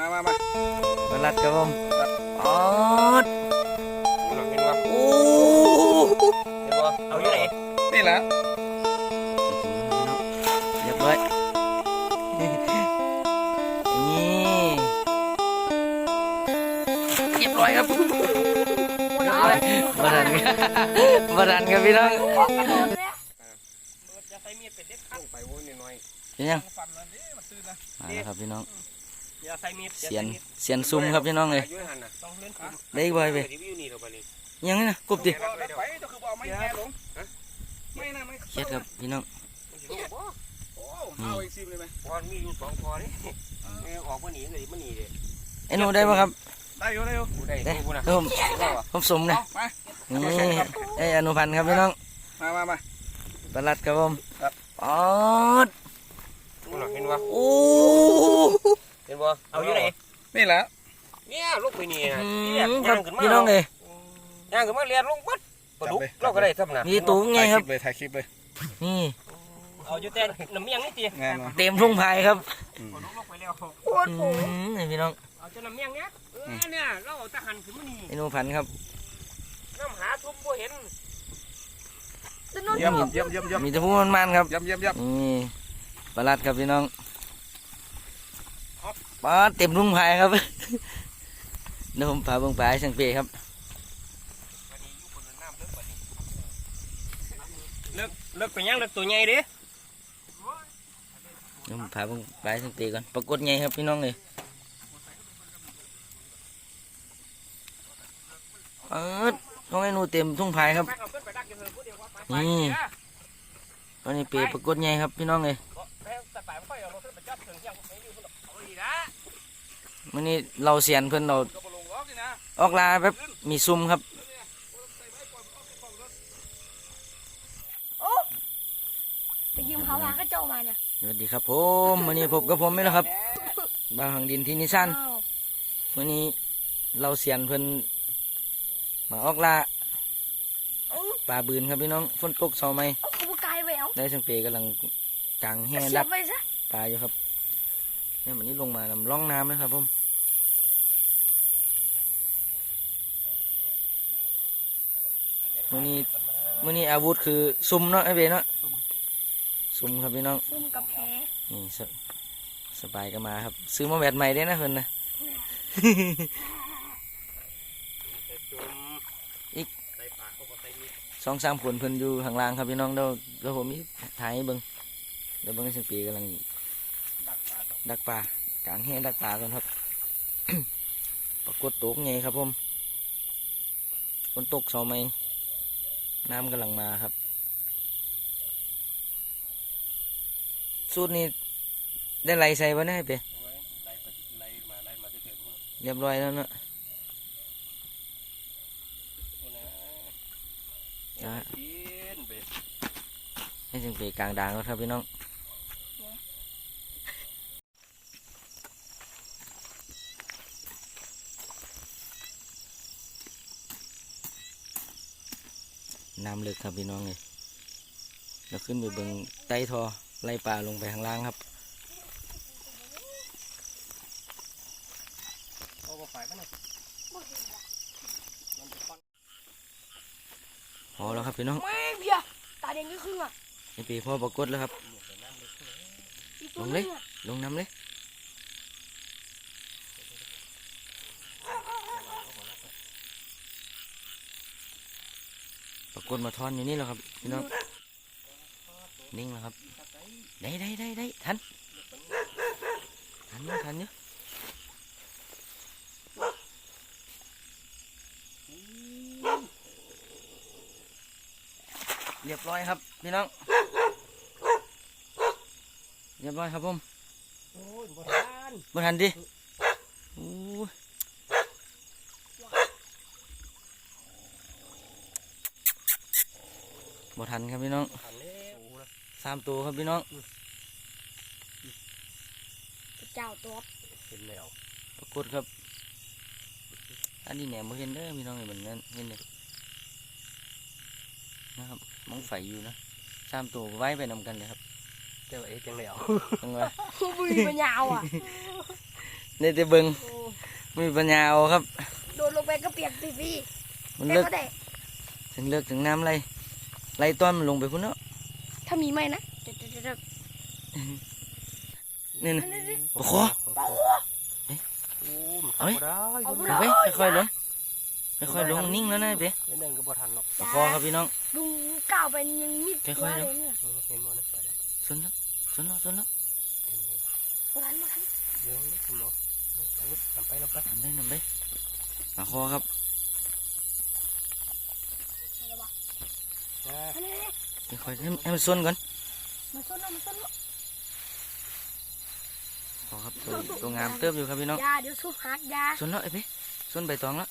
มามามามาลัดครับผมอ๋อเห็นบ่โอ้เห็นบ่เอาอยู่ไหนนี่แหละเรียบร้อยนี่เรียบร้อยครับเรียบร้อยบารันครับบารันครับพี่น้องจะใส่มีดเป็นเด็ดข้างไปโว้ยน้อยเห็นยังฟันมันนี่มาซื้อนะมาแล้วครับพี่น้องๆ อย่าใส่มีดเสียนเสียนซุ่มครับพี่น้องเลยอายุหันน่ะต้องเล่นได้อีกบ่อยไปรีวิวนี่เราไปเลยยังไงนะกบดิแล้วไปก็คือบอกไม่แค่ลงไม่นะไม่เครียดครับพี่น้องโอ้เอาอีกซิมเลยไหมพอมีอยู่สองพอนี่เออออกมาหนีเลยมันหนีเลยไอ้หนูได้ป่ะครับได้อยู่ได้อยู่กูได้ได้กูนะผมผมสมนะเอามานี่ไอ้อนุพันธ์ครับพี่น้องมามามาปลัดครับผมครับอ๋อเห็นบ่โอ้เห็นบ่เอาอยู่ไหนนี่แหละเนี่ยลูกไปนี่นะอืเรียกมครัย่าบงขึ้นมาพี่น้องเลยย่างขึ้นมาเรียนลงปั๊ดปลาดุกเราก็ได้ทำนะมีตูงไงถ่ายคครัลิบ ปเลยถ่ายคลิปเลยนี่ เอาอยู่แต่น้ำเมียงนี่ตีงานมาเต็มทุ่งพายครับปลาดุกลงไปแล้วอืมนี่พี่น้องเอาจะน้ำเมียงเนี้ยเออเนี่ยเราเอาทหารขึ้นมานี่ไอ้หนูพันธุ์ครับ น้ำหาทุ่มบ่เห็นเยี่ยมเยี่ยมเยี่ยมเยี่ยมมีแต่ผู้มันมันๆครับ เยี่ยมเยี่ยมเยี่ยมนี่ปลัดครับพี่น้อง ปลาเต็มทุ่งพายครับเดี๋ยวผมพาเบิ่งปลาให้สังเกตครับเลิกเลิกไปยังเลิกตัวใหญ่เด้เดี๋ยวผมพาเบิ่งปลาให้สังเกตก่อนปรากฏไงครับพี่น้องเลยเออของไอ้หนูเต็มทุ่งพายครับไปเอาขึ้นไปดักอยู่เถอะผู้เดียวว่าไปไปนี่เนี่ยตอนนี้เปรปรากฏไงครับพี่น้องเลย วันนี้เราเสียนเพื่อนเราก็บอลงล็อกนี่นะออกลาแบบมีซุ่มครับไปยืมเขามาก็เจ้ามาเนี่ยสวัสดีครับผมวันนี้พบกับผมไม่แล้วครับบาวหังดินที่นิสันอ้าววันนี้เราเสียนเพื่อนมาออกลาป่าบืนครับพี่น้องฝนตกเสาไหมเอาขบกายไปเอาได้สังเปกำลังกางแห่เสียดับกไปซะปลาอยู่ครับเนี่ยวันนี้ลงมาลำล่องน้ำนะครับผม วันนี้วันนี้อาวุธคือซุ่มเนาะไอ้เบเนาะซุ่มครับพี่น้องซุ่มกับแผลนี่สสบายก็มาครับ ซื้อมาแบตใหม่ได้นะเพิ่นนะอีกใส่ปากเขาก็ใส่มีดสองสามผลเพิ่นอยู่ข้างล่างครับพี่น้องเดี๋ยวเดี๋ยวผมมีถ่ายให้เบิ่งเดี๋ยวเบิ่งให้สังปีกำลังดักปลากลางแห่ดักปลากันครับปรากฏตกไงครับผมฝนตกเสาไหม น้ำกำลังมาครับ สูตรนี้ได้ไหลใส่บ่ได้เปไว้ไล่ไปไล่มาไล่มาที่ถึงนู่นเรียบร้อยแล้วเนาะนะอะกินไปให้สังปีกลางด่างแล้วครับพี่น้อง น้ำลึกครับพี่น้องเลยแล้วขึ้นไปเบิ่งใต้ทอไล่ปลาลงไปข้างล่างครับเอาไปฝ่ายมันน่ะพอแล้วครับพี่น้องไม่เพียตาแดงก็ครึ่งอะไอปีพ่อปรากฏแล้วครับอีกตัวลงนึเลยงอะลงน้ำเลยปรา กฏมาทอนอยู่นี่แล้วครับพี่น้องนิ่งแล้วครับ ได้ได้ได้ได้ทันทันอยู่ทันอยู่เรียบร้อยครับพี่น้อง เรียบร้อยครับผมโอ้ยบ่ทันบ่ทันดิโอ้ย บ่ทันครับพี่น้องทันแล้วสามตัวครับพี่น้องเจ้าตัวเห็นแล้วปรากฏครับ อันนี้แหนมบ่เห็นเด้อพี่น้องเห็นเหมือนกันเห็นเลยนะครับมองไฟอยู่นะสามตัวไว้ไปนำกันเลยครับเจ้าเอ๋จังแล้วจังหวะบุยมันยาวอะกได้แต่เบิ่งไม่มีปัญญาเอาครับ โดนลงไปก็เปียกสิพี่มันแต่เลิกก็ได้ถึงเลิกถึงน้ำไร ไรต้อนมันลงไปพุ่นเนาะถ้ามีไหมนะเดี๋ยวเดี๋ยวเดี๋ยวนี่นะปะคอโอ้มันเอาไหมเข้าบ่ได้เอาไปเอาไปค่อยๆลงค่อยๆลงนิ่งแล้วนะเป๊ะไม่เนื่องก็บ่ทันหรอกปะคอครับพี่น้องลุงก้าวไปนี่ยังมิดค่อยๆเลเดี๋ยวยเนี่ยเออเห็นบ่นะไปแล้วสนแล้วสนแล้วสนแล้วเห็นบ่บ่ทันบ่ทันเดี๋ยวนี่คุณหมอไปนี่นำไปนำไปนำไปนำไปปะคอครับ อะไรวะ อ่าอันนี้ค่อยๆให้ให้มันซนก่อนมันส้นแล้วมันส้นแล้วพอครับตัวตัวงามเติบอยู่ครับพี่น้องยาเดี๋ยวสู้หักยาซนแล้วไอ้เป๊ะซนใบตองแล้ว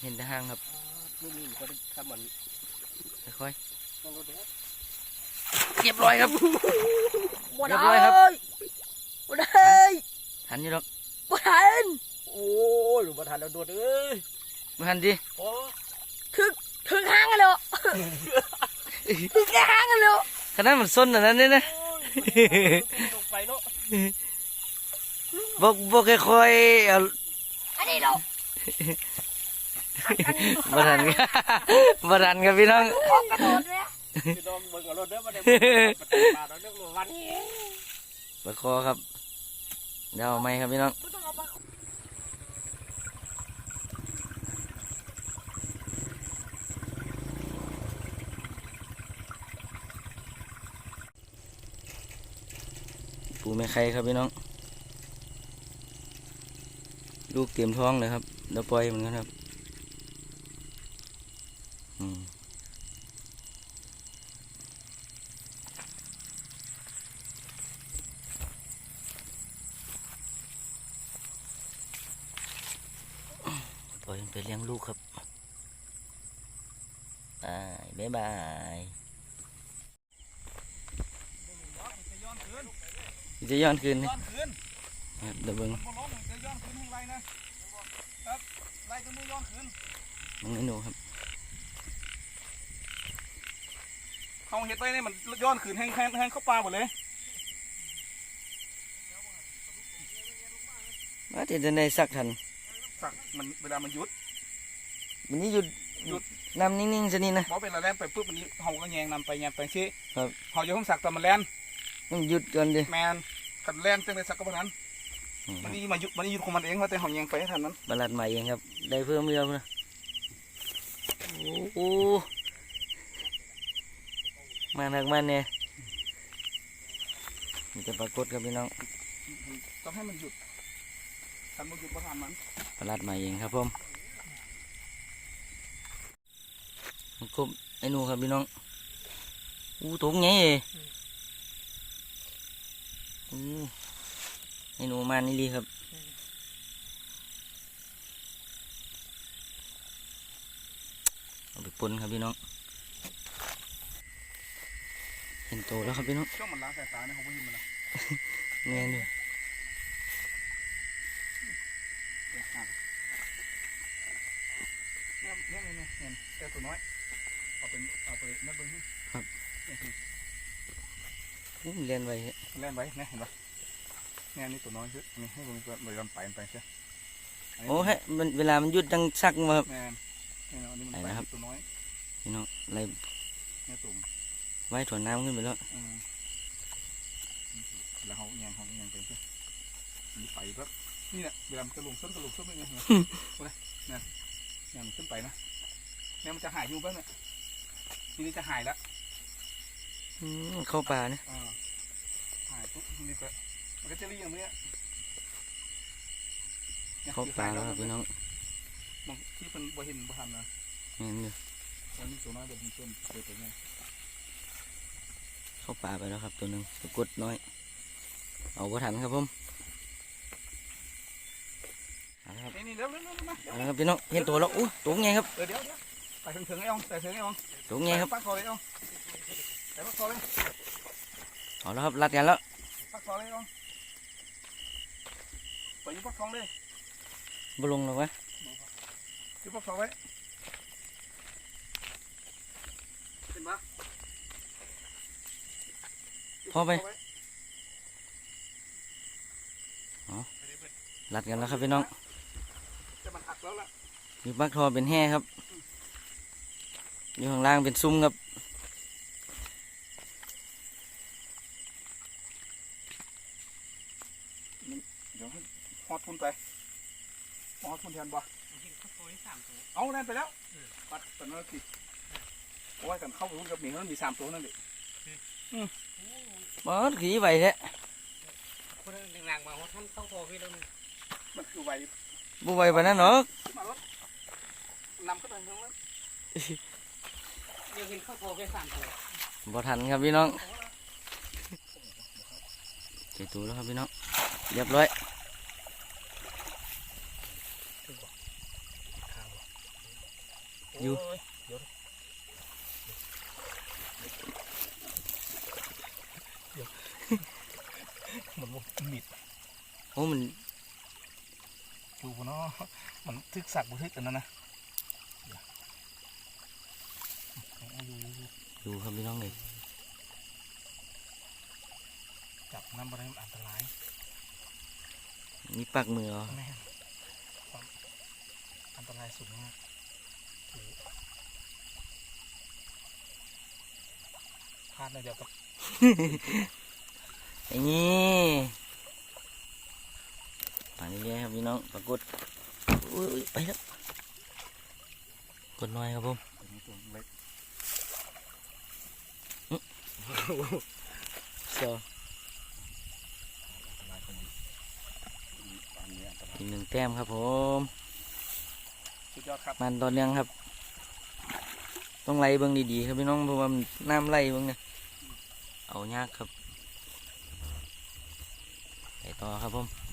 เห็นแต่ห้างครับนี่นี่มันก็ได้ทำมันค่อยต้องรถเด้อๆเรียบร้อยครับบ่เรีได้ยบร้อยครับบ่ได้ทันอยู่หรอกบ่ทัน โอ้ยหรือบ่ทันแล้วโดดเอ้ยไม่ทันดิโอ้ถึงถึงห้างกันแล้วถึงแค่ห้างกันแล้วขนาดมันซนอันนั้นเนี่ยนะยลงไปเนาะบอกบอกค่อยๆเอาอันนี้เราบ่ทันครับบ่ทันครับพี่น้องพอกระโดดเลยอะพี่น้องเบิ่งเอารถเด้อบ่ได้มาเราเรื่องวันปะคอครับเดี๋ยวเอาไหมครับพี่น้อง ไม่ต้องเอาไปูไม่ไข่ครับพี่น้อง ลูกเตรียมท้องเลยครับเดี๋ยวปล่อยมันกันครับปล่อยมันไปเลี้ยงลูกครับบายบายบาย จะย้อนคืน จะย้อนคืนนะย้อนคืนครับเดี๋ยวเบิ่งมันบ่ร้องจะย้อนคืนให้ไรนะครับไรก็มือย้อนคืนมึงไอ้หนูครับเขาเห็ดไปเนี่ยมันย้อนคืนแห้งแห้งแห้งเข้าปลาหมดเลยว่าจะจะได้สักทันสักมันเวลามันหยุดวันนี้หยุดหยุดนำนิ่งๆซะนี่นะบอกเป็นอะไรแล่นไปปุ๊บมันนี้เขาก็แยงนำไปแยงไปชี้ครับเขาจะต้องสักแต่มันแล่น ต้องหยุดก่อนดิแมนขันแล่นจังเลยสักก็บ่นั้นอืมมันนี่มาหยุดมันนี่หยุดของมันเองว่าแต่เขาแยงไปให้ทันนั้นบลัดใหม่เองครับ ได้เพิ่มเยอะนะโอ้โหมาหนักมาเนี่ยมีแต่ปรากฏครับพี่น้องต้องให้มันหยุดทันมันหยุดประทานมันบลัดใหม่เองครับผมมันครบไอ้หนูครับพี่น้องอู้ตกไงเอ้ ยอู้ไอ้หนูมานี่ลีครับเอาไปปนครับพี่น้อง เห็นโตแล้วครับพี่น้องช่วงมันล้างสายตาเนี่ยเขาไม่ยินมันนะเงี้ยนี่เนี่ยเนี่ยเนี่ยเนี่ยเนี่ยแต่ตัวน้อย เอาเป็นเอาไปนั่นเบิ้งนี่เนี่ยคืออู้มัน เรียนไว้เฮ้ยแล่นไว้เนี่ยเห็นปะเนี่ยนี่ตัวน้อยคือนี่ให้เบิ้งตัวลำไปไปใช่โอ้ให้มันเวลามันหยุดดังซักมาครับแม่นนี่เนาะอันนี้มันไหนไปนะครับตัวน้อยพี่น้องอะไรเนี่ยตุ่มไว้ถ่วน้ำขึ้นไปแล้วอืมแล้วเขาแยงเขาแยงไปใช่นี่ไปปั๊บนี่แหละเวลามันจะลงส้นก็ลงส้นไปเนี่ยเห็นไหมโอ้ยเนี่ยเนี่ยมันขึ้นไปนะเนี่ยมันจะหายอยู่บ้างเนี่ยทีนี้จะหายแล้วอืม เข้าป่าเนี่ยอ่าหายปุ๊บทีนี้ก็มันก็จะเรียงเนี้ยนี่ยเข้าป่าแล้วครับพี่น้องบางที่เป็นบ่เห็นบ่ทันนะเงี้ยนี่วันนี้ตัวน้อยบ่มีต้นเกิดไปไงเข้าป่าไปแล้วครับ ตัวหนึ่งปรากฏน้อย เอาบ่ทันครับผมเอาละครับนี่นี่เร็วเร็วเร็วเร็วมาเร็วเอาละครับพี่น้องเห็นตัวแล้วอู้ตัวไงครับเออเดี๋ยวเดี๋ยวไปถึงถึงไอ้องไปถึงไอ้องตัวไงครับปักคอเลยไอ้อง ไปปักคอเลยเอาแล้วครับรัดกันแล้วปักคอเลยไอ้องไปอยุบปักคองเลยบ่ลงหรอกวะอยุบปักคองไว้เห็นปะอยุบพอไปรัดกันแล้วครับพี่น้องจะมันหักแล้วล่ะมีบักทอเป็นแห่ครับ อยู่ข้างล่างเป็นซุ้มครับ เดี๋ยวให้ ฮอดทุนไปฮอดทุนแทนบ่เอาแน่นไปแล้วปัดปัดนั่นสิเพราะว่ากันเข้าไปรุ่นกับหมีมันมีสามตัวนั่นดิบอสขี่ไปแท้คนหนังๆมาหัวท่านเข้าโทรพี่แล้วมันคือไวบุไหวปานนั้นหรอกมารถนำขึ้นไปข้างนั้นยังเห็นเข้าโทรแค่สามตัวบ่ทันครับพี่น้องเจอตัวแล้วครับพี่น้องเรียบร้อย อยู่มันมิดโอ้มันดูเนาะมันทึกสักบุทึกอันนั้นนะอยู่อยู่ครับพี่น้องเลยจับน้ำบะไรมันอันตรายมีปักมือเหรอแม่อันตรายสูงมาก พลาดเลยเดี๋ยวกับไอ้นี่มาเรื่อยๆครับพี่น้องปรากฏอุ้ยๆไปแล้วกดหน่อยครับผมตัวเล็กเชียวอันตรายคนนี้อันนี้อันตรายอีกหนึ่งแต้มครับผมสุดยอดครับมันตอนยังครับ ต้องไล่เบิ้งดีๆครับพี่น้องเพราะว่ามันน้ำไล่เบิ้งเนี่ยเอายากครับไปต่อครับผม